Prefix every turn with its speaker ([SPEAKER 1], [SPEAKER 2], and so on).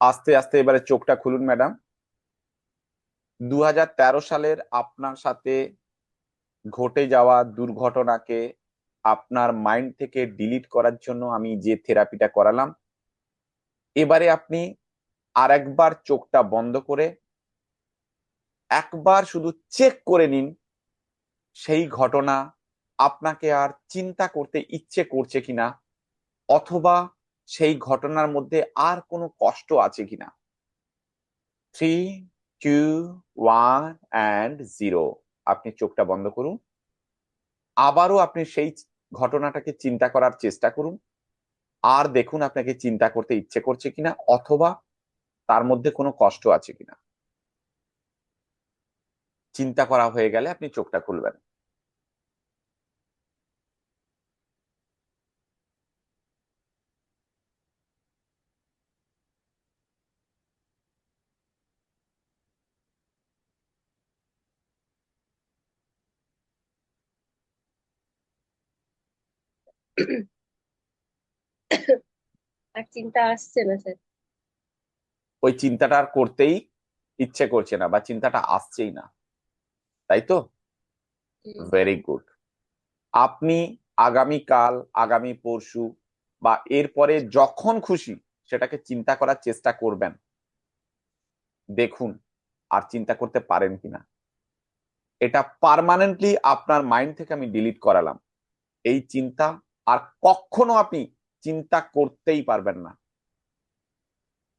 [SPEAKER 1] আস্তে আস্তে এবারে চোখটা খুলুন, ম্যাডাম। দু হাজার তেরো সালের আপনার সাথে ঘটে যাওয়া দুর্ঘটনাকে আপনার মাইন্ড থেকে ডিলিট করার জন্য আমি যে থেরাপিটা করালাম, এবারে আপনি আর একবার চোখটা বন্ধ করে একবার শুধু চেক করে নিন, সেই ঘটনা আপনাকে আর চিন্তা করতে ইচ্ছে করছে কিনা, অথবা সেই ঘটনার মধ্যে আর কোনো কষ্ট আছে কিনা? Three two one and zero আপনি চোখটা বন্ধ করুন। আবারও আপনি সেই ঘটনাটাকে চিন্তা করার চেষ্টা করুন। আর দেখুন আপনাকে চিন্তা করতে ইচ্ছে করছে কিনা, অথবা তার মধ্যে কোনো কষ্ট আছে কিনা। চিন্তা করা হয়ে গেলে আপনি চোখটা খুলবেন।
[SPEAKER 2] আর চিন্তা আসছে না স্যার।
[SPEAKER 1] ওই চিন্তাটা আর করতেই ইচ্ছে করছে না বা চিন্তাটা আসছেই না। তাই তো? ভেরি গুড আপনি আগামীকাল আগামী পরশু বা এরপরে যখন খুশি সেটাকে চিন্তা করার চেষ্টা করবেন। দেখুন আর চিন্তা করতে পারেন কিনা। এটা পার্মানেন্টলি আপনার মাইন্ড থেকে আমি ডিলিট করালাম। এই চিন্তা আর কখনো আপনি চিন্তা করতেই পারবেন না।